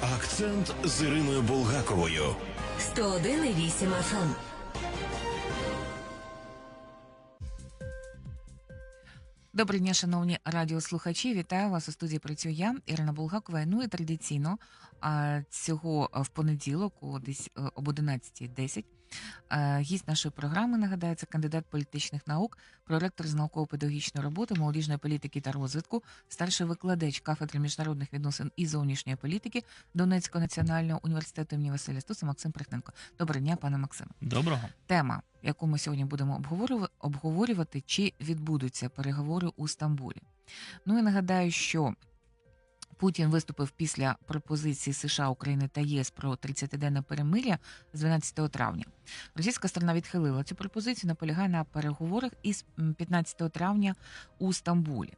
Акцент з Іриною Булгаковою. 101,8 FM. Добрий дня, шановні радіослухачі. Вітаю вас у студії. Працюю я, Ірина Булгакова. Ну і традиційно а, цього в понеділок, о десь е, об 11.10, а, гість нашої програми нагадаю, це кандидат політичних наук, проректор з науково-педагогічної роботи, молодіжної політики та розвитку, старший викладач кафедри міжнародних відносин і зовнішньої політики Донецького національного університету імені Василя Стуса Максим Прихненко. Доброго дня, пане Максиме. Доброго. Тема, яку ми сьогодні будемо обговорюва- обговорювати, чи відбудуться переговори у Стамбулі. Ну і нагадаю, що Путін виступив після пропозиції США, України та ЄС про 30-денне перемир'я з 12 травня. Російська сторона відхилила цю пропозицію, наполягає на переговорах із 15 травня у Стамбулі.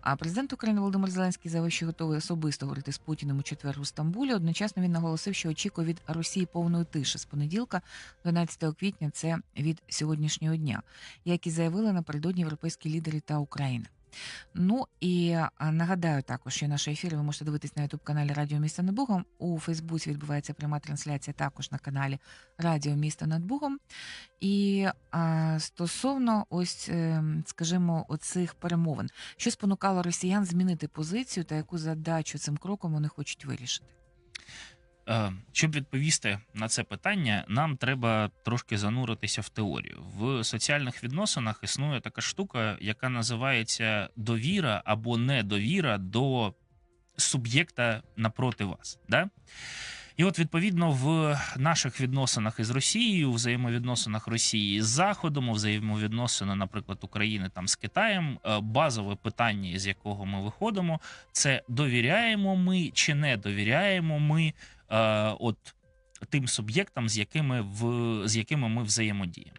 А президент України Володимир Зеленський заявив, що готовий особисто говорити з Путіним у четвер у Стамбулі. Одночасно він наголосив, що очікує від Росії повної тиші з понеділка, 12 квітня. Це від сьогоднішнього дня, як і заявили напередодні європейські лідери та Україна. Ну і нагадаю також, що наші ефіри ви можете дивитись на ютуб каналі Радіо Місто над Бугом. У Фейсбуці відбувається пряма трансляція також на каналі Радіо Місто над Бугом. І а, стосовно ось, е, скажімо, оцих перемовин, що спонукало росіян змінити позицію та яку задачу цим кроком вони хочуть вирішити? Е, Щоб відповісти на це питання, нам треба трошки зануритися в теорію. В соціальних відносинах існує така штука, яка називається довіра або недовіра до суб'єкта напроти вас. Да? І от відповідно в наших відносинах із Росією, взаємовідносинах Росії з Заходом, у взаємовідносини, наприклад, України там з Китаєм, е, базове питання, з якого ми виходимо, це довіряємо ми чи не довіряємо ми от тим суб'єктам, з якими в з якими ми взаємодіємо.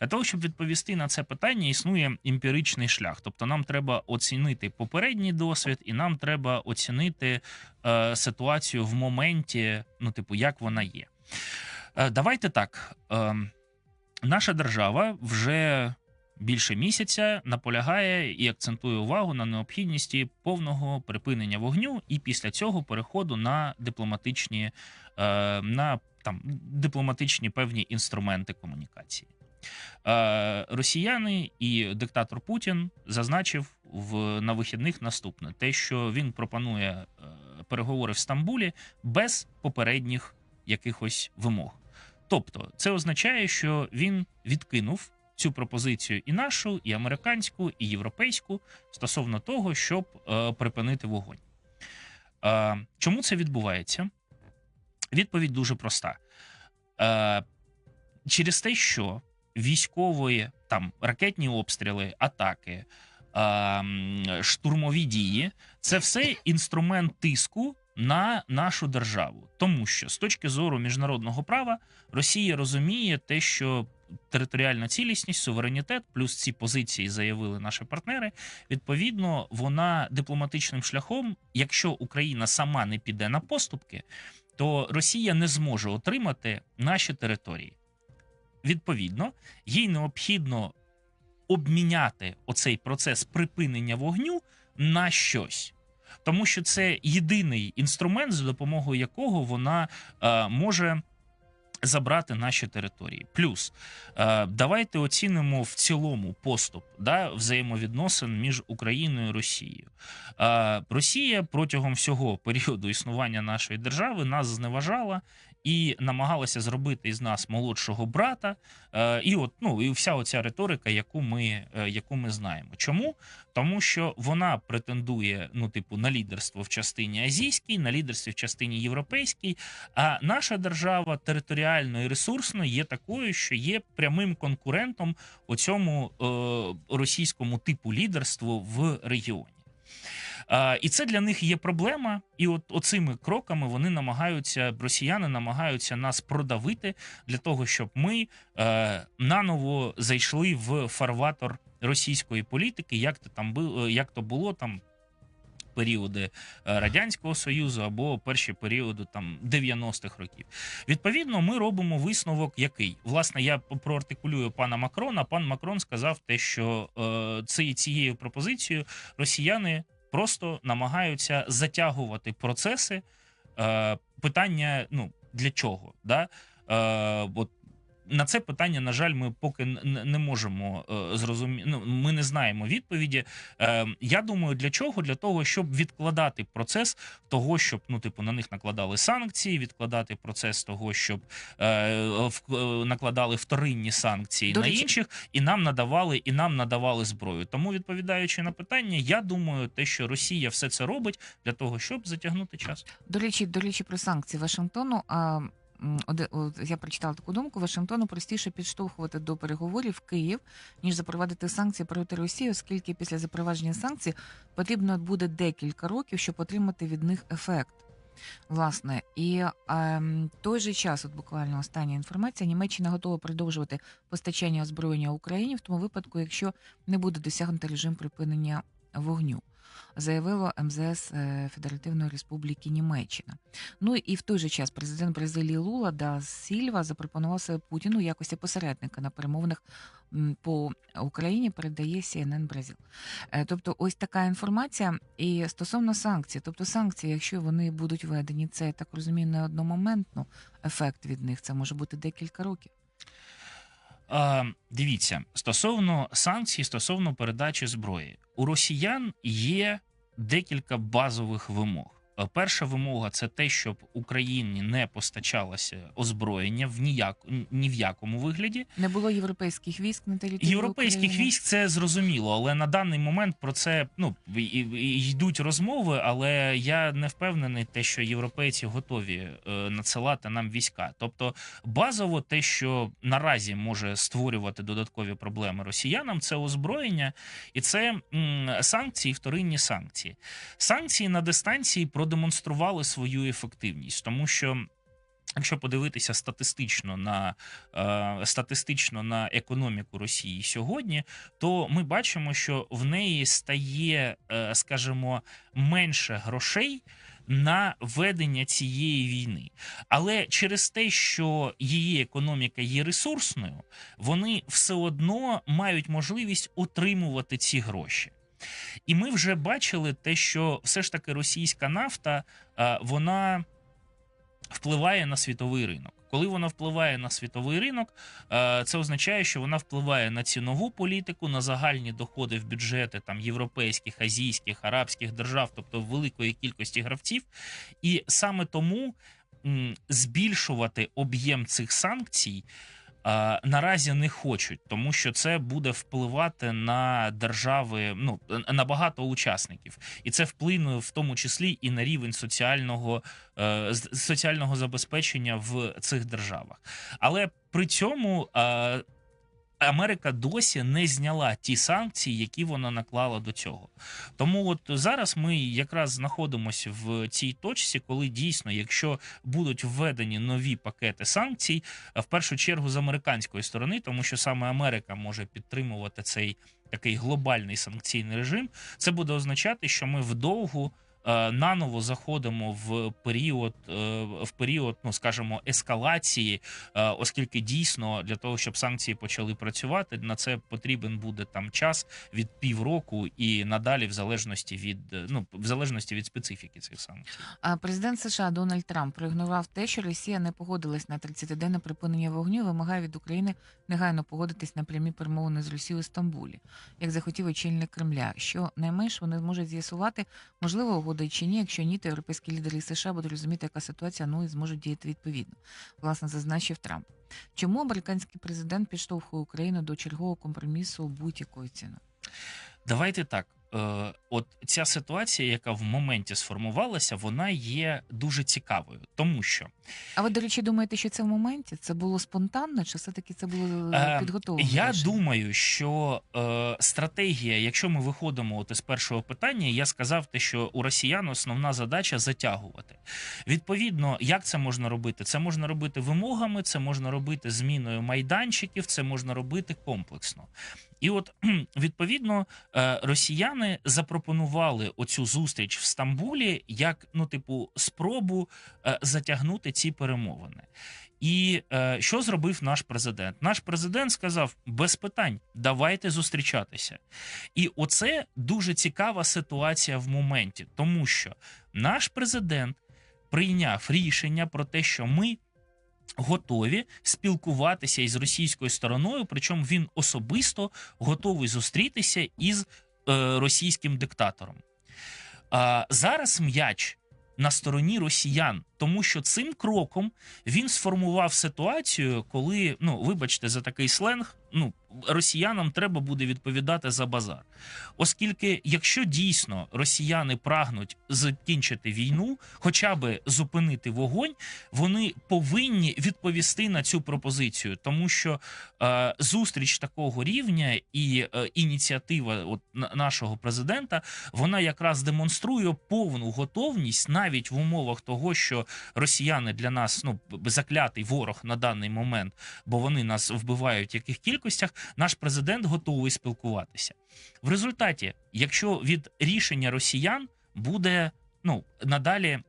Для того, щоб відповісти на це питання, існує емпіричний шлях. Тобто нам треба оцінити попередній досвід, і нам треба оцінити е, ситуацію в моменті, ну, типу, як вона є. Е, давайте так. Е, наша держава вже більше місяця наполягає і акцентує увагу на необхідності повного припинення вогню, і після цього переходу на дипломатичні, е, на там дипломатичні певні інструменти комунікації. Е, Росіяни і диктатор Путін зазначив в на вихідних наступне: те, що він пропонує е, переговори в Стамбулі без попередніх якихось вимог. Тобто, це означає, що він відкинув цю пропозицію і нашу, і американську, і європейську стосовно того, щоб е, припинити вогонь. Е, чому це відбувається? Відповідь дуже проста. Е, через те, що військові там ракетні обстріли, атаки, е, штурмові дії це все інструмент тиску на нашу державу, тому що з точки зору міжнародного права Росія розуміє те, що територіальна цілісність, суверенітет, плюс ці позиції заявили наші партнери. Відповідно, вона дипломатичним шляхом, якщо Україна сама не піде на поступки, то Росія не зможе отримати наші території. Відповідно, їй необхідно обміняти оцей процес припинення вогню на щось. Тому що це єдиний інструмент, за допомогою якого вона е, може забрати наші території. Плюс е, давайте оцінимо в цілому поступ да, взаємовідносин між Україною і Росією. Е, Росія протягом всього періоду існування нашої держави нас зневажала. І намагалася зробити із нас молодшого брата, е, і от ну і вся оця риторика, яку ми, е, яку ми знаємо. Чому? Тому що вона претендує, ну, типу, на лідерство в частині азійській, на лідерстві в частині європейській. А наша держава територіально і ресурсно є такою, що є прямим конкурентом у цьому е, російському типу лідерству в регіоні. І це для них є проблема. І от оцими кроками вони намагаються, росіяни намагаються нас продавити для того, щоб ми е, наново зайшли в фарватор російської політики, як то там було, як то було там. Періоди е, радянського союзу або перші періоди там 90-х років. Відповідно, ми робимо висновок, який власне я проартикулюю пана Макрона. Пан Макрон сказав те, що е, цією пропозицією росіяни просто намагаються затягувати процеси Е, питання: ну для чого? Да? Е, от на це питання, на жаль, ми поки не можемо е, зрозуміти. Ну, ми не знаємо відповіді. Е, я думаю, для чого? Для того, щоб відкладати процес того, щоб ну, типу, на них накладали санкції, відкладати процес того, щоб е, в, накладали вторинні санкції До на речі- інших, і нам надавали, і нам надавали зброю. Тому, відповідаючи на питання, я думаю, те, що Росія все це робить для того, щоб затягнути час. До речі, до речі, про санкції Вашингтону. А я прочитала таку думку. Вашингтону простіше підштовхувати до переговорів Київ, ніж запровадити санкції проти Росії, оскільки після запровадження санкцій потрібно буде декілька років, щоб отримати від них ефект. Власне, і ем, той же час, от буквально остання інформація, Німеччина готова продовжувати постачання озброєння Україні в тому випадку, якщо не буде досягнути режим припинення вогню. Заявило МЗС е, Федеративної Республіки Німеччина. Ну і в той же час президент Бразилії Лула да Сільва запропонував себе Путіну в якості посередника на перемовинах по Україні. Передає CNN Бразил. Е, Тобто, ось така інформація. І стосовно санкцій, тобто санкції, якщо вони будуть введені, це я так розумію, не одномоментно ефект від них. Це може бути декілька років. А, дивіться, стосовно санкцій, стосовно передачі зброї, у росіян є декілька базових вимог. Е, Перша вимога це те, щоб Україні не постачалося озброєння в ніяк ні в якому вигляді. Не було європейських військ на території Європейських України. військ це зрозуміло, але на даний момент про це ну йдуть розмови. Але я не впевнений, те, що європейці готові е, надсилати нам війська. Тобто, базово, те, що наразі може створювати додаткові проблеми росіянам, це озброєння і це санкції, вторинні санкції. Санкції на дистанції продемонстрували свою ефективність, тому що. Якщо подивитися статистично на е, статистично на економіку Росії сьогодні, то ми бачимо, що в неї стає, е, скажімо, менше грошей на ведення цієї війни. Але через те, що її економіка є ресурсною, вони все одно мають можливість отримувати ці гроші. І ми вже бачили те, що все ж таки російська нафта е, вона впливає на світовий ринок. Коли вона впливає на світовий ринок, е, це означає, що вона впливає на цінову політику, на загальні доходи в бюджети там європейських, азійських, арабських держав, тобто великої кількості гравців. І саме тому збільшувати об'єм цих санкцій. Е, Наразі не хочуть, тому що це буде впливати на держави, ну на багато учасників, і це вплине в тому числі і на рівень соціального е, соціального забезпечення в цих державах. Але при цьому е, Америка досі не зняла ті санкції, які вона наклала до цього. Тому от зараз ми якраз знаходимося в цій точці, коли дійсно, якщо будуть введені нові пакети санкцій, в першу чергу з американської сторони, тому що саме Америка може підтримувати цей такий глобальний санкційний режим, це буде означати, що ми вдовгу. Е, Наново заходимо в період, е, в період, ну скажімо, ескалації, е, оскільки дійсно для того, щоб санкції почали працювати, на це потрібен буде там час від півроку і надалі, в залежності від ну в залежності від специфіки цих санкцій. Президент США Дональд Трамп проігнорував те, що Росія не погодилась на 30-денне припинення вогню, вимагає від України негайно погодитись на прямі перемовини з Росією у Стамбулі, як захотів очільник Кремля. Що найменш вони зможуть з'ясувати, можливо, угода чи ні. Якщо ні, то європейські лідери США будуть розуміти, яка ситуація, ну і зможуть діяти відповідно. Власне, зазначив Трамп. Чому американський президент підштовхує Україну до чергового компромісу будь-якою ціною? Давайте так. Е, от ця ситуація, яка в моменті сформувалася, вона є дуже цікавою, тому що А ви, до речі, думаєте, що це в моменті? Це було спонтанно, чи все-таки це було Е, підготовлено? Я думаю, що е, стратегія, якщо ми виходимо от із першого питання, я сказав те, що у росіян основна задача затягувати. Відповідно, як це можна робити? Це можна робити вимогами, це можна робити зміною майданчиків, це можна робити комплексно. І от відповідно е, росіяни запропонували оцю зустріч в Стамбулі як ну, типу, спробу е, затягнути ці перемовини. І е, що зробив наш президент? Наш президент сказав: без питань, давайте зустрічатися. І оце дуже цікава ситуація в моменті, тому що наш президент прийняв рішення про те, що ми. Готові спілкуватися із російською стороною, причому він особисто готовий зустрітися із е, російським диктатором. Зараз м'яч на стороні росіян, тому що цим кроком він сформував ситуацію, коли, ну вибачте, за такий сленг, ну росіянам треба буде відповідати за базар. Оскільки, якщо дійсно росіяни прагнуть закінчити війну, хоча би зупинити вогонь, вони повинні відповісти на цю пропозицію, тому що е, зустріч такого рівня і е, ініціатива от, на- нашого президента вона якраз демонструє повну готовність навіть в умовах того, що росіяни для нас ну заклятий ворог на даний момент, бо вони нас вбивають в яких кількостях. Наш президент готовий спілкуватися. В результаті, якщо від рішення росіян буде ну надалі.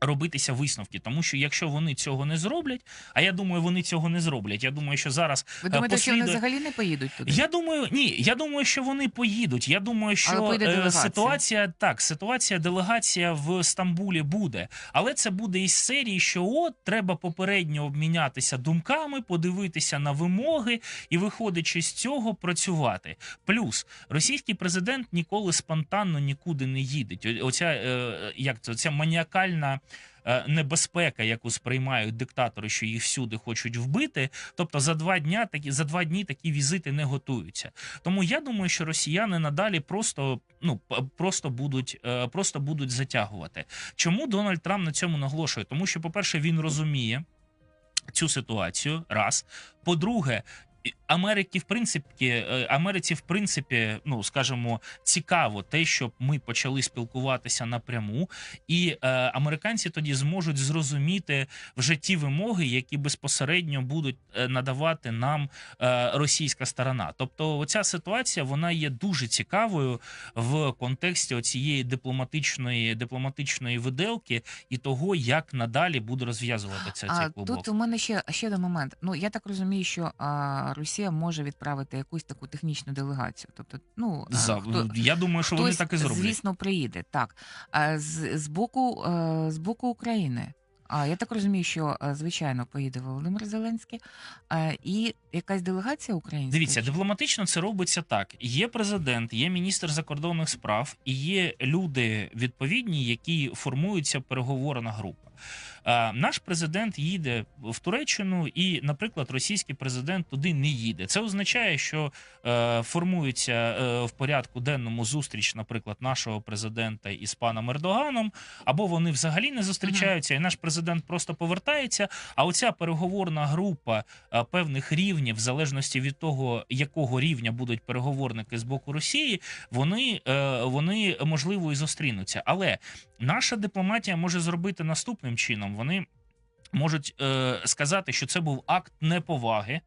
Робитися висновки, тому що якщо вони цього не зроблять, а я думаю, вони цього не зроблять. Я думаю, що зараз Ви Е, думаєте, що вони взагалі не поїдуть туди? я думаю, ні, я думаю, що вони поїдуть. Я думаю, що е, ситуація так, ситуація, делегація в Стамбулі буде, але це буде із серії, що от треба попередньо обмінятися думками, подивитися на вимоги і, виходячи з цього, працювати. Плюс російський президент ніколи спонтанно нікуди не їде. Оця е, як це оця маніакальна. Е, Небезпека, яку сприймають диктатори, що їх всюди хочуть вбити. Тобто за два дня такі за два дні такі візити не готуються. Тому я думаю, що росіяни надалі просто ну просто будуть е, просто будуть затягувати. Чому Дональд Трамп на цьому наголошує? Тому що, по-перше, він розуміє цю ситуацію. Раз. По-друге, Америки, в принципі, е, Америці, в принципі, ну скажімо, цікаво те, щоб ми почали спілкуватися напряму, і е, американці тоді зможуть зрозуміти вже ті вимоги, які безпосередньо будуть е, надавати нам е, російська сторона. Тобто, оця ситуація вона є дуже цікавою в контексті цієї дипломатичної дипломатичної виделки і того, як надалі буде розв'язувати це цей А клубок. тут у мене ще ще один момент. Ну я так розумію, що а, Росія може відправити якусь таку технічну делегацію. Тобто, ну За, хто, я думаю, що вони так і зроблять. звісно, приїде. Так з, з боку е, з боку України. А я так розумію, що е, звичайно поїде Володимир Зеленський, е, і якась делегація українська. Дивіться, дипломатично це робиться так: є президент, є міністр закордонних справ і є люди відповідні, які формуються переговорна група. Е, Наш президент їде в Туреччину, і, наприклад, російський президент туди не їде. Це означає, що е, формується е, в порядку денному зустріч, наприклад, нашого президента із паном Ердоганом, або вони взагалі не зустрічаються, і наш президент просто повертається. А оця переговорна група певних рівнів, в залежності від того, якого рівня будуть переговорники з боку Росії, вони, вони можливо і зустрінуться. Але наша дипломатія може зробити наступним чином: вони можуть е, сказати, що це був акт неповаги.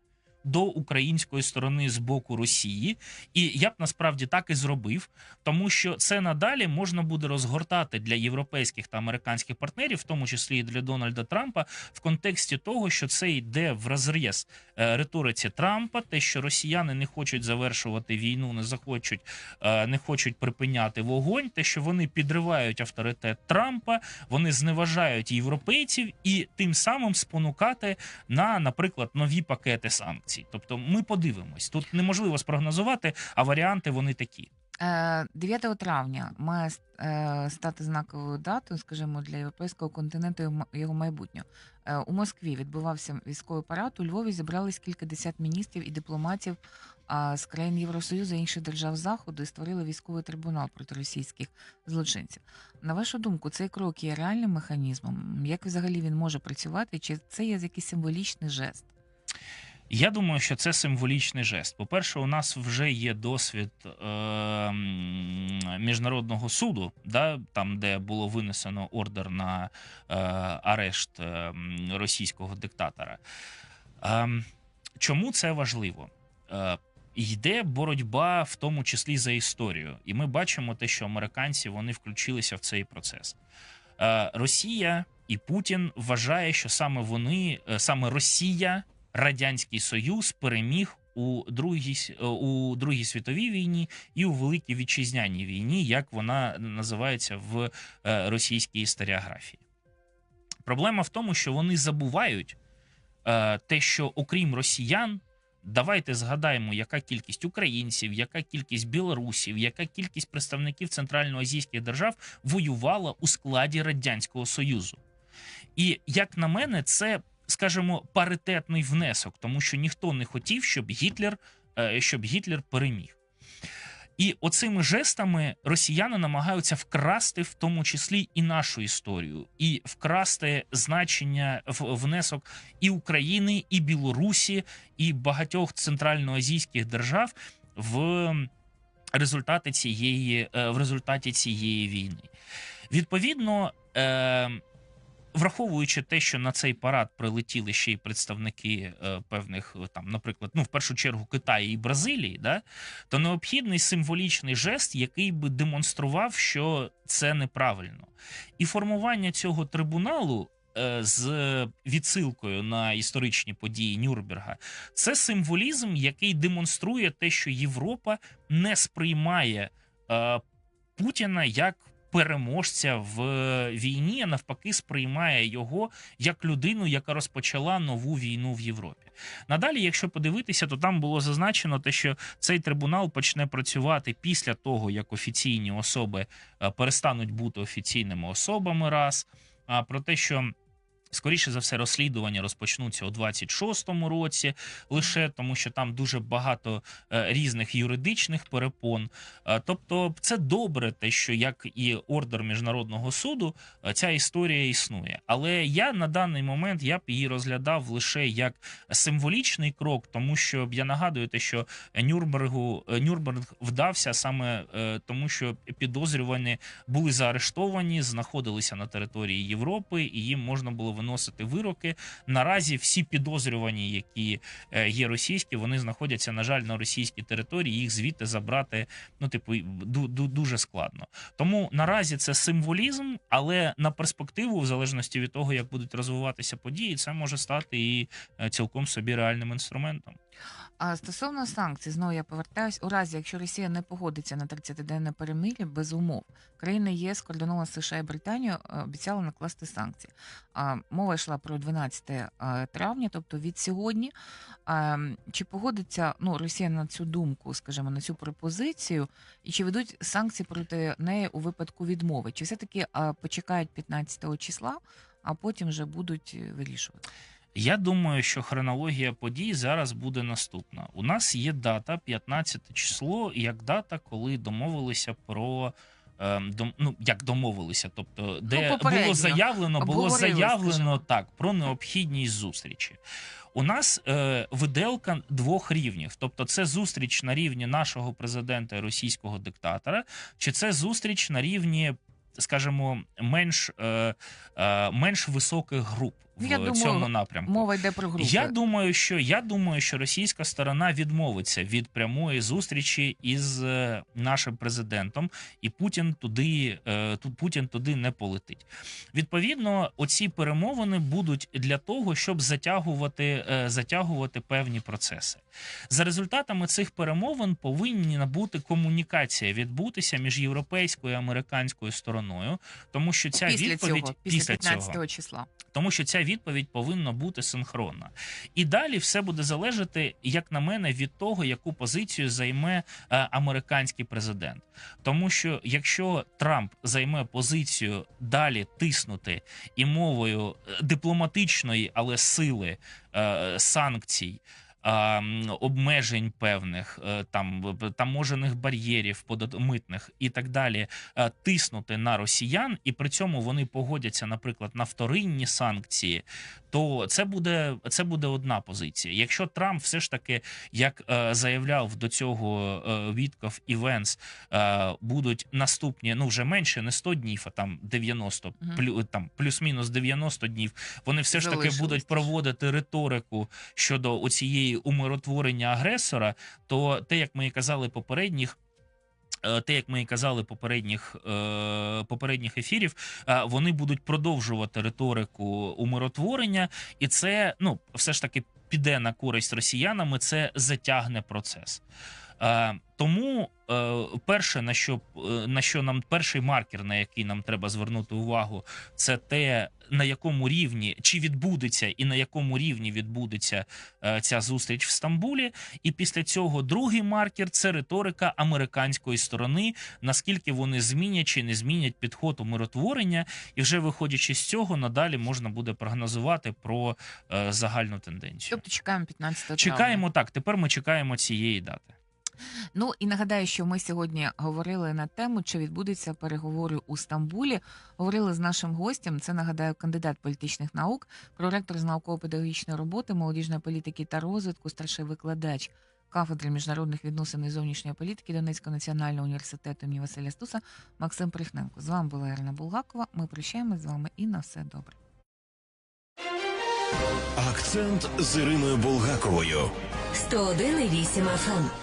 До української сторони з боку Росії, і я б насправді так і зробив, тому що це надалі можна буде розгортати для європейських та американських партнерів, в тому числі і для Дональда Трампа, в контексті того, що це йде в розріз е, риториці Трампа, те, що росіяни не хочуть завершувати війну, не захочуть, е, не хочуть припиняти вогонь, те, що вони підривають авторитет Трампа, вони зневажають європейців і тим самим спонукати на, наприклад, нові пакети санкцій. Тобто, ми подивимось. Тут неможливо спрогнозувати, а варіанти вони такі. Е, 9 травня має е, стати знаковою датою, скажімо, для європейського континенту і його майбутнього. Е, У Москві відбувався військовий парад. У Львові зібрались кількадесят міністрів і дипломатів з країн Євросоюзу і інших держав Заходу і створили військовий трибунал проти російських злочинців. На вашу думку, цей крок є реальним механізмом? Як взагалі він може працювати? Чи це є якийсь символічний жест? Я думаю, що це символічний жест. По-перше, у нас вже є досвід е, міжнародного суду, да, там, де було винесено ордер на е, арешт е, російського диктатора. Е, чому це важливо? Е, Йде боротьба в тому числі за історію, і ми бачимо те, що американці вони включилися в цей процес. Е, Росія і Путін вважає, що саме вони, е, саме Росія, Радянський Союз переміг у другій е, у другій світовій війні і у великій вітчизняній війні, як вона називається в е, російській історіографії. Проблема в тому, що вони забувають е, те, що окрім росіян, давайте згадаємо, яка кількість українців, яка кількість білорусів, яка кількість представників центральноазійських держав воювала у складі Радянського Союзу. І як на мене, це, скажімо, паритетний внесок, тому що ніхто не хотів, щоб Гітлер, е, щоб Гітлер переміг. І оцими жестами росіяни намагаються вкрасти в тому числі і нашу історію, і вкрасти значення в внесок і України, і Білорусі, і багатьох центральноазійських держав в результати цієї, е, в результаті цієї війни. Відповідно. Враховуючи те, що на цей парад прилетіли ще й представники е, певних е, там, наприклад, ну в першу чергу Китаю і Бразилії, да, то необхідний символічний жест, який би демонстрував, що це неправильно, і формування цього трибуналу. е, З відсилкою на історичні події Нюрнберга, це символізм, який демонструє те, що Європа не сприймає е, Путіна як переможця в війні, а навпаки, сприймає його як людину, яка розпочала нову війну в Європі. Надалі, якщо подивитися, то там було зазначено те, що цей трибунал почне працювати після того, як офіційні особи е, перестануть бути офіційними особами, раз а про те, що. Скоріше за все, розслідування розпочнуться у 26-му році, лише тому, що там дуже багато е, різних юридичних перепон. Е, Тобто, це добре, те, що як і ордер міжнародного суду, е, ця історія існує. Але я на даний момент я б її розглядав лише як символічний крок, тому що я нагадую те, що Нюрнбергу Нюрнберг вдався саме тому, що підозрювані були заарештовані, знаходилися на території Європи, і їм можна було виносити вироки. Наразі всі підозрювані, які е, є російські, вони знаходяться, на жаль, на російській території. Їх звідти забрати, ну типу, ду- ду- дуже складно. Тому наразі це символізм, але на перспективу, в залежності від того, як будуть розвиватися події, це може стати і е, цілком собі реальним інструментом. А стосовно санкцій, знову я повертаюсь. У разі, якщо Росія не погодиться на 30-денне перемир'я без умов, країни ЄС, координована США і Британією, е, обіцяли накласти санкції. Мова йшла про 12 е, травня, тобто від сьогодні. Чи погодиться ну, Росія на цю думку, скажімо, на цю пропозицію, і чи ведуть санкції проти неї у випадку відмови? Чи все-таки а, почекають 15 числа, а потім вже будуть е, вирішувати? Я думаю, що хронологія подій зараз буде наступна. У нас є дата 15 число, як дата, коли домовилися про. ем, дом- Ну, як домовилися, тобто, де попередньо. було заявлено, було заявлено скажімо. так про необхідність зустрічі. У нас е, виделка двох рівнів, тобто це зустріч на рівні нашого президента і російського диктатора, чи це зустріч на рівні, скажімо, менш, е, е, менш високих груп в я думаю, цьому напрямку. Мова йде про групи. Я думаю, що я думаю, що російська сторона відмовиться від прямої зустрічі із е, нашим президентом, і Путін туди е, Путін туди не полетить. Відповідно, оці перемовини будуть для того, щоб затягувати, е, затягувати певні процеси. За результатами цих перемовин повинні набути комунікація відбутися між європейською і американською стороною, тому що ця після відповідь цього, після, після 15 цього числа. тому що ця відповідь повинна бути синхронна. І далі все буде залежати, як на мене, від того, яку позицію займе е, американський президент. Тому що якщо Трамп займе позицію далі тиснути і мовою е, дипломатичної, але сили е, санкцій. Обмежень певних е, там таможених бар'єрів, подат- митних і так далі, е, тиснути на росіян, і при цьому вони погодяться, наприклад, на вторинні санкції, то це буде це буде одна позиція. Якщо Трамп все ж таки, як е, заявляв до цього е, Вітков і Венс, е, будуть наступні, ну вже менше, не 100 днів, а там 90, Мгм. плю, там плюс-мінус 90 днів. Вони все ж таки будуть проводити риторику щодо оцієї умиротворення агресора. То те, як ми і казали попередніх. е, Те, як ми і казали попередніх е, попередніх ефірів, е, вони будуть продовжувати риторику умиротворення, і це ну все ж таки піде на користь росіянам. і Це затягне процес. Е, Тому е, перше, на що, е, на що нам перший маркер, на який нам треба звернути увагу, це те, на якому рівні чи відбудеться, і на якому рівні відбудеться е, ця зустріч в Стамбулі. І після цього другий маркер це риторика американської сторони, наскільки вони змінять чи не змінять підход у миротворення, і вже виходячи з цього, надалі можна буде прогнозувати про е, загальну тенденцію. Тобто чекаємо 15 травня. Чекаємо так. Тепер ми чекаємо цієї дати. Ну і нагадаю, що ми сьогодні говорили на тему, чи відбудуться переговори у Стамбулі. Говорили з нашим гостем. Це нагадаю кандидат політичних наук, проректор з науково-педагогічної роботи, молодіжної політики та розвитку, старший викладач кафедри міжнародних відносин і зовнішньої політики Донецького національного університету імені Василя Стуса Максим Прихненко. З вами була Ірина Булгакова. Ми прощаємось з вами і на все добре. Акцент з Іриною Булгаковою. 101,8 FM.